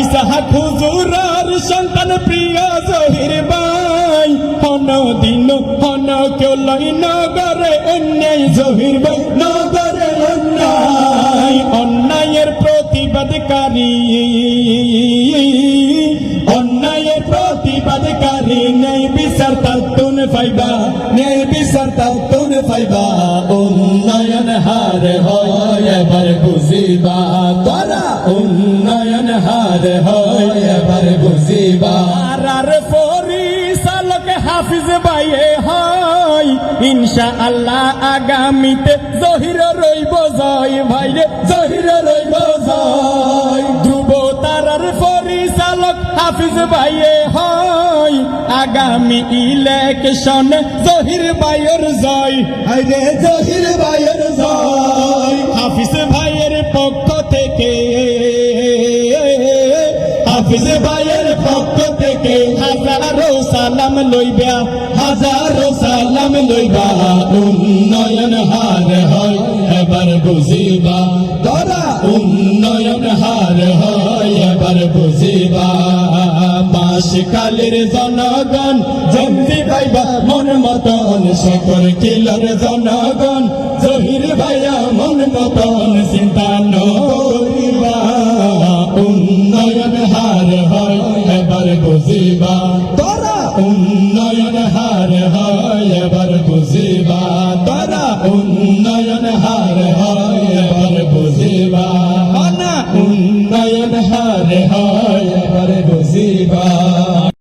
ইসাহাক হুজুরার সন্তান প্রিয় জহির ভাই। হন দিন হন কেউ লাই নগরে, অন্যায় জহির ভাই নগরে অন্যায়, অন্যায়ের প্রতিবাদকারী। অন্যায়ের প্রতিবাদকারী, নেই বিচার তাতুন ফাইবা, নেই বিচার তাতুন ফাইবা। উন্নয়ন হার হয়, এবার বুঝিবা, তারা উন্নয়ন হার হয় এবার বুঝিবা আর পরিচালক হাফিজ বাইয়ে হয়। ইনশা আল্লাহ আগামীতে জহির রইব জয় ভাইরে জহির রইব জয়। ধ্রুব তারার পরিচালক হাফিজ ভাইয়ে হয়। আগামী ইলেকশন জহির ভাইয়ের জয়। আরে জহির ভাইয়ের জয়। হাফিজ ভাইয়ের পক্ষ থেকে হাফিজ ভাইয়ের পক্ষ থেকে হাজারো সালাম লইবা, হাজারো সালাম লইবা, উন্নয়ন হার হয়, এবার বুঝিবা, তোরা উন্নয়ন হার হয়, এবার বুঝিবা। মাস কালের জনগণ জন্দি পাইবা মন মতন সকল কিলার জনগণ, জহির ভাইয়া মন মতন, চিন্তা নকরিবা বুঝিবা। তোরা উন্নয়ন হার হয় এবার বুঝিবা। তোরা উন্নয়ন হার হয় এবার বুঝিবা। না উন্নয়ন হার হয় এবার বুঝিবা।